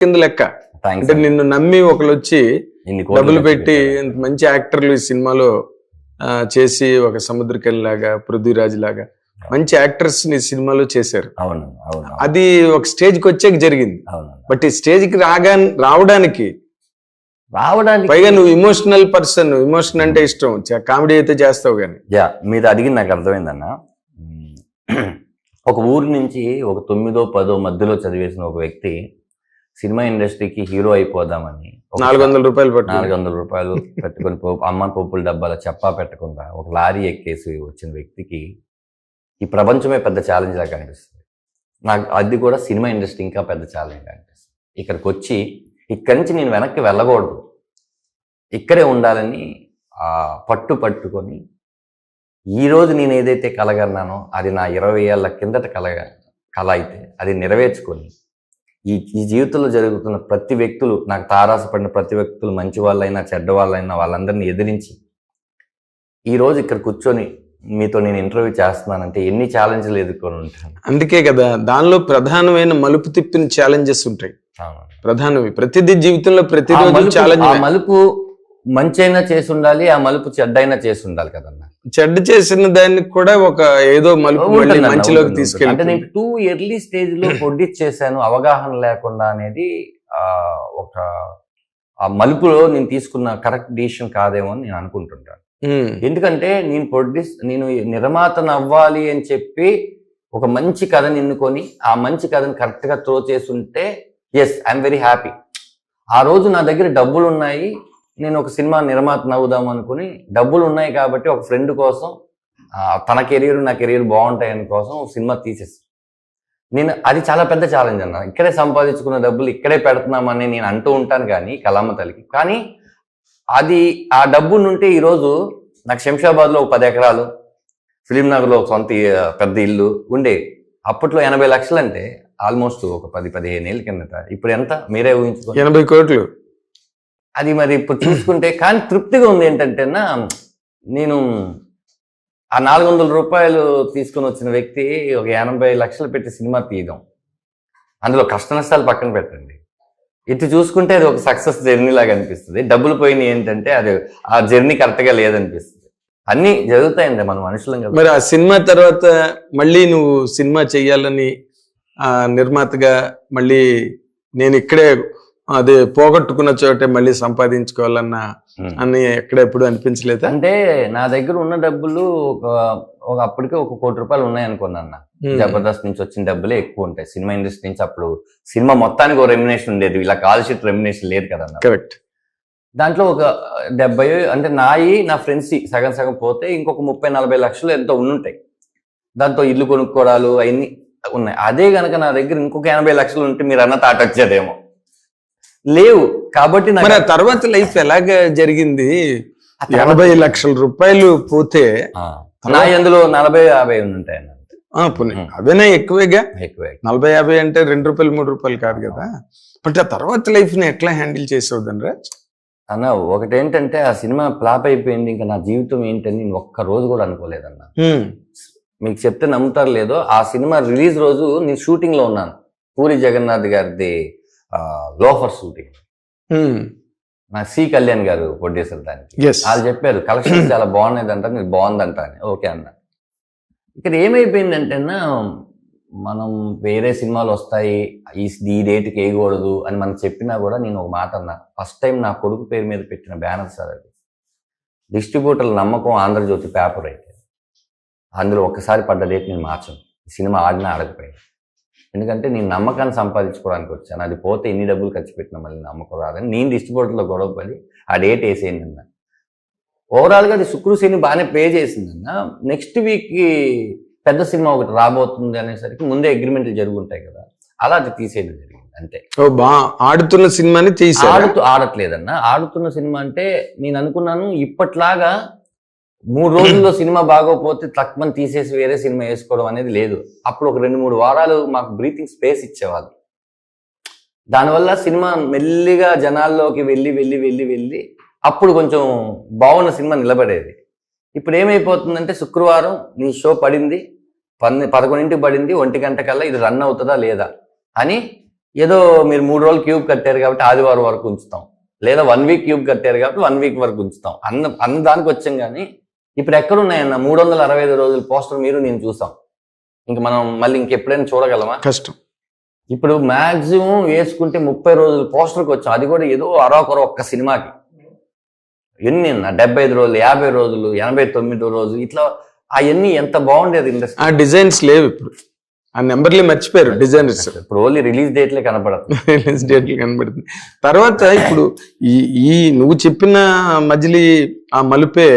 కింద లెక్క. అంటే నిన్ను నమ్మి ఒకళ్ళు వచ్చి డబ్బులు పెట్టి మంచి యాక్టర్లు ఈ సినిమాలో చేసి ఒక సముద్రకల్ లాగా పృథ్వీరాజ్ లాగా మంచి యాక్టర్స్ని సినిమాలో చేశారు. అవును అవును అది ఒక స్టేజ్కి వచ్చాక జరిగింది. అవును బట్ ఈ స్టేజ్కి రాగా రావడానికి రావడానికి పైగా నువ్వు ఇమోషనల్ పర్సన్ ఇమోషన్ అంటే ఇష్టం. కామెడీ అయితే చేస్తావు కానీ. యా మీద అడిగింది నాకు అర్థమైందన్న. ఒక ఊరు నుంచి ఒక తొమ్మిదో పదో మధ్యలో చదివేసిన ఒక వ్యక్తి సినిమా ఇండస్ట్రీకి హీరో అయిపోదామని నాలుగు వందల రూపాయలు పట్టు నాలుగు వందల రూపాయలు పెట్టుకొని అమ్మ పప్పుల డబ్బాల చెప్పా పెట్టకుండా ఒక లారీ ఎక్కేసి వచ్చిన వ్యక్తికి ఈ ప్రపంచమే పెద్ద ఛాలెంజ్ లాగా కనిపిస్తుంది. నాకు అది కూడా సినిమా ఇండస్ట్రీ ఇంకా పెద్ద ఛాలెంజ్ అనిపిస్తుంది ఇక్కడికి వచ్చి ఇక్కడి నుంచి నేను వెనక్కి వెళ్ళకూడదు. ఇక్కడే ఉండాలని పట్టు పట్టుకొని ఈ రోజు నేను ఏదైతే కలగన్నానో అది నా ఇరవై ఏళ్ళ కిందట కలగ కళ అయితే అది నెరవేర్చుకొని ఈ ఈ జీవితంలో జరుగుతున్న ప్రతి వ్యక్తులు నాకు తారాసపడిన ప్రతి వ్యక్తులు మంచి వాళ్ళైనా చెడ్డ వాళ్ళైనా వాళ్ళందరినీ ఎదిరించి ఈ రోజు ఇక్కడ కూర్చొని మీతో నేను ఇంటర్వ్యూ చేస్తున్నానంటే ఎన్ని ఛాలెంజ్లు ఎదుర్కొని ఉంటాను అందుకే కదా దానిలో ప్రధానమైన మలుపు తిప్పిన ఛాలెంజెస్ ఉంటాయి. ప్రధానవి ప్రతిదీ జీవితంలో ప్రతిరోజు మలుపు- ఛాలెంజ్ మలుపు మంచైనా చేసి ఉండాలి ఆ మలుపు చెడ్డైనా చేసి ఉండాలి కదన్నా. చెడ్డ చేసిన దానికి కూడా ఒక ఏదో మలుపు మంచిలోకి ఉంటుంది. అంటే తీసుకెళ్ళి నేను టూ ఎర్లీ స్టేజ్లో ప్రొడ్యూస్ చేశాను అవగాహన లేకుండా అనేది ఆ ఒక ఆ మలుపులో నేను తీసుకున్న కరెక్ట్ డిసిషన్ కాదేమో అని నేను అనుకుంటుంటాను. ఎందుకంటే నేను ప్రొడ్యూస్ నేను నిర్మాతను అవ్వాలి అని చెప్పి ఒక మంచి కథని ఎన్నుకొని ఆ మంచి కథని కరెక్ట్గా త్రో చేసుంటే ఎస్ ఐఎమ్ వెరీ హ్యాపీ ఆ రోజు నా దగ్గర డబ్బులు ఉన్నాయి నేను ఒక సినిమా నిర్మాతను నవ్వుదాం అనుకుని డబ్బులు ఉన్నాయి కాబట్టి ఒక ఫ్రెండ్ కోసం తన కెరీర్ నా కెరీర్ బాగుంటాయని కోసం ఒక సినిమా తీసేసి నేను అది చాలా పెద్ద ఛాలెంజ్ అన్న. ఇక్కడే సంపాదించుకున్న డబ్బులు ఇక్కడే పెడుతున్నామని నేను అంటూ ఉంటాను కానీ కలమ్మ తల్లికి. కానీ అది ఆ డబ్బు నుంటే ఈరోజు నాకు శంషాబాద్లో ఒక పది ఎకరాలు ఫిలిం నగర్లో ఒక సొంత పెద్ద ఇల్లు ఉండే. అప్పట్లో ఎనభై లక్షలు అంటే ఆల్మోస్ట్ ఒక పది పదిహేను ఏళ్ళ కిందట. ఇప్పుడు ఎంత? మీరే ఊహించుకో ఎనభై కోట్లు. అది మరి ఇప్పుడు చూసుకుంటే కానీ తృప్తిగా ఉంది ఏంటంటేనా నేను ఆ నాలుగు వందల రూపాయలు తీసుకొని వచ్చిన వ్యక్తి ఒక ఎనభై లక్షలు పెట్టి సినిమా తీయడం. అందులో కష్ట నష్టాలు పక్కన పెట్టండి. ఇటు చూసుకుంటే అది ఒక సక్సెస్ జర్నీ లాగా అనిపిస్తుంది. డబ్బులు పోయినాయి ఏంటంటే అది ఆ జర్నీ కరెక్ట్గా లేదనిపిస్తుంది. అన్నీ జరుగుతాయండి మన మనుషులం కదా. మరి ఆ సినిమా తర్వాత మళ్ళీ నువ్వు సినిమా చెయ్యాలని ఆ నిర్మాతగా మళ్ళీ నేను ఇక్కడే అదే పోగొట్టుకున్న చోటే మళ్ళీ సంపాదించుకోవాలన్న ఉమ్. అని ఎక్కడ ఎప్పుడు అనిపించలేదా? అంటే నా దగ్గర ఉన్న డబ్బులు ఒక ఒక అప్పటికే ఒక కోటి రూపాయలు ఉన్నాయి అనుకున్నాను ఉమ్. జబర్దస్త్ నుంచి వచ్చిన డబ్బులే ఎక్కువ ఉంటాయి. సినిమా ఇండస్ట్రీ నుంచి అప్పుడు సినిమా మొత్తానికి ఒక రెమ్యునేషన్ ఉండేది. ఇలా కాల్ షీట్ రెమ్యునేషన్ లేదు కదన్న. కరెక్ట్ దాంట్లో ఒక డెబ్బై అంటే నాయి నా ఫ్రెండ్స్ సగం సగం పోతే ఇంకొక ముప్పై నలభై లక్షలు ఎంతో ఉండుంటాయి. దాంతో ఇల్లు కొనుక్కోవడాలు అవన్నీ ఉన్నాయి. అదే గనక నా దగ్గర ఇంకొక ఎనభై లక్షలు ఉంటే మీరు అన్న తాట వచ్చేదేమో. లేవు. కాబట్టి మరి ఆ తర్వాత లైఫ్ ఎలాగ జరిగింది? ఎనభై లక్షల రూపాయలు పోతే నా ఎందులో నలభై యాభై ఉంటాయి. అవేనా ఎక్కువేగా? ఎక్కువే. నలభై యాభై అంటే రెండు రూపాయలు మూడు రూపాయలు కాదు కదా. బట్ ఆ తర్వాత లైఫ్ని ఎట్లా హ్యాండిల్ చేసేవద్దని రా అన్న ఒకటేంటంటే ఆ సినిమా ఫ్లాప్ అయిపోయింది. ఇంకా నా జీవితం ఏంటని నేను ఒక్క రోజు కూడా అనుకోలేదన్న. మీకు చెప్తే నమ్ముతారు లేదో ఆ సినిమా రిలీజ్ రోజు నేను షూటింగ్లో ఉన్నాను. పూరి జగన్నాథ్ గారిది లోఫర్ షూటింగ్ నా సి కళ్యాణ్ గారు ప్రొడ్యూసర్ దానికి. వాళ్ళు చెప్పారు కలెక్షన్స్ చాలా బాగున్నాయిదంట మీరు బాగుందంట అని. ఓకే అన్న ఇక్కడ ఏమైపోయిందంటేనా మనం వేరే సినిమాలు వస్తాయి ఈ డేట్కి వేయకూడదు అని మనం చెప్పినా కూడా నేను ఒక మాట అన్నా. ఫస్ట్ టైం నా కొడుకు పేరు మీద పెట్టిన బ్యానర్ సార్ అది. డిస్ట్రిబ్యూటర్ల నమ్మకం ఆంధ్రజ్యోతి పేపర్ అయితే. అందులో ఒక్కసారి పడ్డ డేట్ నేను మార్చను. ఈ సినిమా ఆడినా ఆడకపోయినా. ఎందుకంటే నేను నమ్మకాన్ని సంపాదించుకోవడానికి వచ్చాను. అది పోతే ఎన్ని డబ్బులు ఖర్చు పెట్టినా మళ్ళీ నమ్మకం రాదని. నేను డిస్ట్రిబ్యూటర్లో గొడవ పడి ఆ డేట్ వేసేయండి అన్న. ఓవరాల్గా అది శుక్రు శని బాగానే పే చేసిందన్న నెక్స్ట్ వీక్కి పెద్ద సినిమా ఒకటి రాబోతుంది అనేసరికి ముందే అగ్రిమెంట్లు జరుగుంటాయి కదా. అలా అది తీసేయడం జరిగింది. అంతే. ఆడుతున్న సినిమాని తీసారు? ఆడుతూ ఆడట్లేదన్న. ఆడుతున్న సినిమా అంటే నేను అనుకున్నాను ఇప్పట్లాగా మూడు రోజుల్లో సినిమా బాగోపోతే తక్కువని తీసేసి వేరే సినిమా వేసుకోవడం అనేది లేదు. అప్పుడు ఒక రెండు మూడు వారాలు మాకు బ్రీతింగ్ స్పేస్ ఇచ్చేవాళ్ళు. దానివల్ల సినిమా మెల్లిగా జనాల్లోకి వెళ్ళి వెళ్ళి వెళ్ళి వెళ్ళి అప్పుడు కొంచెం బాగున్న సినిమా నిలబడేది. ఇప్పుడు ఏమైపోతుందంటే శుక్రవారం నీ షో పడింది పన్ను పదకొండింటికి పడింది ఒంటి గంట కల్లా ఇది రన్ అవుతుందా లేదా అని ఏదో మీరు మూడు రోజులు క్యూబ్ కట్టారు కాబట్టి ఆదివారం వరకు ఉంచుతాం. లేదా వన్ వీక్ క్యూబ్ కట్టారు కాబట్టి వన్ వీక్ వరకు ఉంచుతాం. అన్న అన్న దానికి వచ్చాం కానీ ఇప్పుడు ఎక్కడున్నాయన్న మూడు వందల అరవై ఐదు రోజుల పోస్టర్ మీరు నేను చూసాం. ఇంకా మనం మళ్ళీ ఇంకెప్పుడైనా చూడగలమా? కష్టం. ఇప్పుడు మాక్సిమం వేసుకుంటే ముప్పై రోజులు పోస్టర్కి వచ్చాం. అది కూడా ఏదో అరొకరు ఒక్క సినిమాకి. ఎన్ని అన్న? డెబ్బై ఐదు రోజులు యాభై రోజులు ఎనభై తొమ్మిది రోజులు ఇట్లా అవన్నీ ఎంత బాగుండేది ఆ ఇండస్ట్రీ. డిజైన్స్ లేవు ఇప్పుడు. ఆ నెంబర్లే మర్చిపోయారు డిజైనర్స్. ఇప్పుడు ఓన్లీ రిలీజ్ డేట్లే కనపడదు రిలీజ్ డేట్లు కనబడుతుంది తర్వాత ఇప్పుడు ఈ ఈ నువ్వు చెప్పిన మజిలీ ఆ మలుపే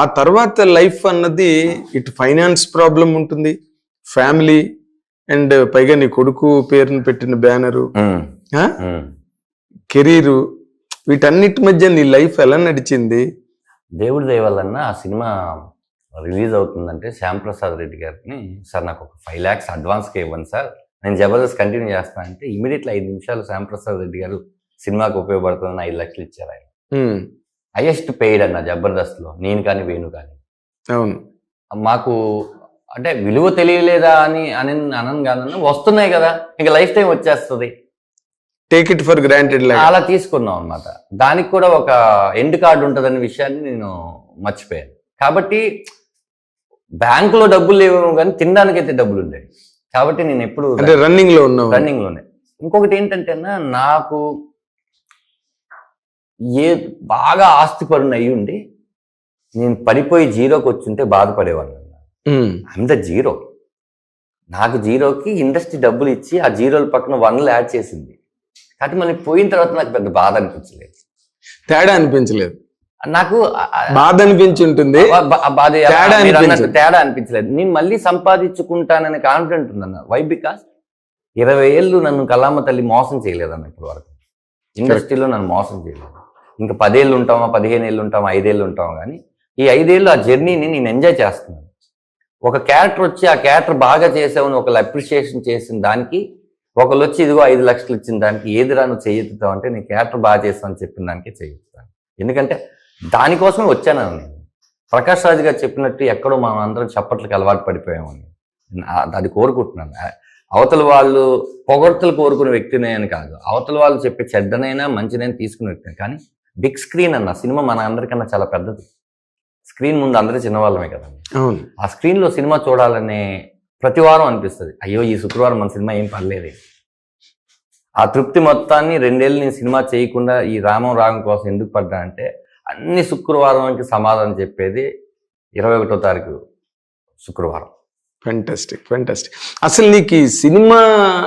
ఆ తర్వాత లైఫ్ అన్నది ఇటు ఫైనాన్స్ ప్రాబ్లం ఉంటుంది. ఫ్యామిలీ అండ్ పైగా నీ కొడుకు పేరుని పెట్టిన బ్యానరు. కెరీరు. వీటన్నిటి మధ్య నీ లైఫ్ ఎలా నడిచింది? దేవుడి దయ వలన ఆ సినిమా రిలీజ్ అవుతుందంటే శ్యాంప్రసాద్ రెడ్డి గారిని సార్ నాకు ఒక ఫైవ్ ల్యాక్స్ అడ్వాన్స్గా ఇవ్వండి సార్. నేను జబర్దస్త్ కంటిన్యూ చేస్తాను అంటే ఇమీడియట్లీ ఐదు నిమిషాలు శ్యాంప్రసాద్ రెడ్డి గారు సినిమాకి ఉపయోగపడుతుందని ఐదు లక్షలు ఇచ్చారు ఆయన. హైయెస్ట్ పెయిడ్ అన్న జబర్దస్త్లో. నేను కానీ వేణు కానీ. అవును. మాకు అంటే విలువ తెలియలేదా అని అని అనను కాదన్న వస్తున్నాయి కదా. ఇంకా లైఫ్ టైం వచ్చేస్తుంది. టేక్ ఇట్ ఫర్ గ్రాంటెడ్ అలా తీసుకున్నాం అన్నమాట. దానికి కూడా ఒక ఎండ్ కార్డు ఉంటుందనే విషయాన్ని నేను మర్చిపోయాను. కాబట్టి బ్యాంకులో డబ్బులు లేవు కానీ తినడానికైతే డబ్బులు ఉండేవి. కాబట్టి నేను ఎప్పుడు అంటే రన్నింగ్లో ఉన్నావు. రన్నింగ్లోనే ఇంకొకటి ఏంటంటే నాకు ఏ బాగా ఆస్తి పరుని అయ్యి ఉండి నేను పడిపోయి జీరోకి వచ్చుంటే బాధపడేవాడిని ఐమ్ ద జీరో నాకు జీరోకి ఇండస్ట్రీ డబ్బులు ఇచ్చి ఆ జీరోల పక్కన వన్లు యాడ్ చేసింది. కాబట్టి మళ్ళీ పోయిన తర్వాత నాకు పెద్ద బాధ అనిపించలేదు. తేడా అనిపించలేదు. నాకు బాధ అనిపించి ఉంటుంది బాధ తేడా అనిపించలేదు. నేను మళ్ళీ సంపాదించుకుంటాననే కాన్ఫిడెంట్ ఉందన్న వై బికాస్ ఇరవై ఏళ్ళు నన్ను కలామ తల్లి మోసం చేయలేదన్న ఇప్పటి వరకు. ఇండస్ట్రీలో నన్ను మోసం చేయలేదు. ఇంకా పదేళ్ళు ఉంటామా పదిహేను ఏళ్ళు ఉంటామా ఐదేళ్ళు ఉంటామా కానీ ఈ ఐదేళ్ళు ఆ జర్నీని నేను ఎంజాయ్ చేస్తున్నాను. ఒక క్యారెక్టర్ వచ్చి ఆ క్యారెక్టర్ బాగా చేసావు ఒకళ్ళు అప్రిషియేషన్ చేసిన దానికి ఒకళ్ళు వచ్చి ఇదిగో ఐదు లక్షలు ఇచ్చిన దానికి ఏది నువ్వు చేయెత్తుతావు అంటే నీ క్యారెక్టర్ బాగా చేస్తావు అని చెప్పిన దానికి చేయెత్తుతాను ఎందుకంటే దానికోసం వచ్చాను నేను. ప్రకాష్ రాజు గారు చెప్పినట్టు ఎక్కడో మనం అందరం చప్పట్లకు అలవాటు పడిపోయామని అది కోరుకుంటున్నాను. అవతల వాళ్ళు పొగడ్తలు కోరుకునే వ్యక్తినే అని కాదు. అవతల వాళ్ళు చెప్పే చెడ్డనైనా మంచినైనా తీసుకునే వ్యక్తిని. కానీ బిగ్ స్క్రీన్ అన్న సినిమా మన అందరికన్నా చాలా పెద్దది. స్క్రీన్ ముందు అందరూ చిన్నవాళ్ళమే కదా. అవును. ఆ స్క్రీన్లో సినిమా చూడాలనే ప్రతి వారం అనిపిస్తుంది. అయ్యో ఈ శుక్రవారం మన సినిమా ఏం పర్లేదు ఆ తృప్తి మొత్తాన్ని రెండేళ్ళు నేను సినిమా చేయకుండా ఈ రామం రాగం కోసం ఎందుకు పడ్డా అంటే అన్ని శుక్రవారానికి సమాధానం చెప్పేది ఇరవై ఒకటో తారీఖు శుక్రవారం. ఫెంటాస్టిక్ ఫెంటాస్టిక్ అసలు నీకు ఈ సినిమా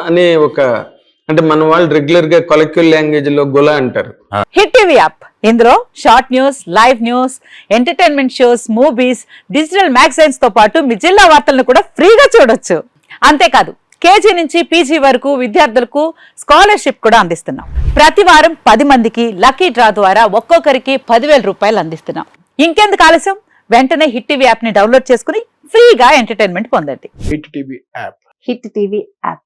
అనే ఒక అంటే మన వాళ్ళు రెగ్యులర్గా కొలక్యుల్ లాంగ్వేజ్లో గొల అంటారు. Hit TV app. ఇందులో short news live news entertainment shows movies digital మ్యాగజైన్స్తో పాటు మీ జిల్లా వార్తలను కూడా ఫ్రీగా చూడొచ్చు. అంతేకాదు కేజీ నుంచి పీజీ వరకు విద్యార్థులకు స్కాలర్షిప్ కూడా అందిస్తున్నాం. ప్రతి వారం పది మందికి లక్కీ డ్రా ద్వారా ఒక్కొక్కరికి పదివేల రూపాయలు అందిస్తున్నాం. ఇంకెందుకు ఆలస్యం? వెంటనే హిట్ టీవీ యాప్ని డౌన్లోడ్ చేసుకుని ఫ్రీగా ఎంటర్టైన్మెంట్ పొందండి. Hit TV app. Hit TV app.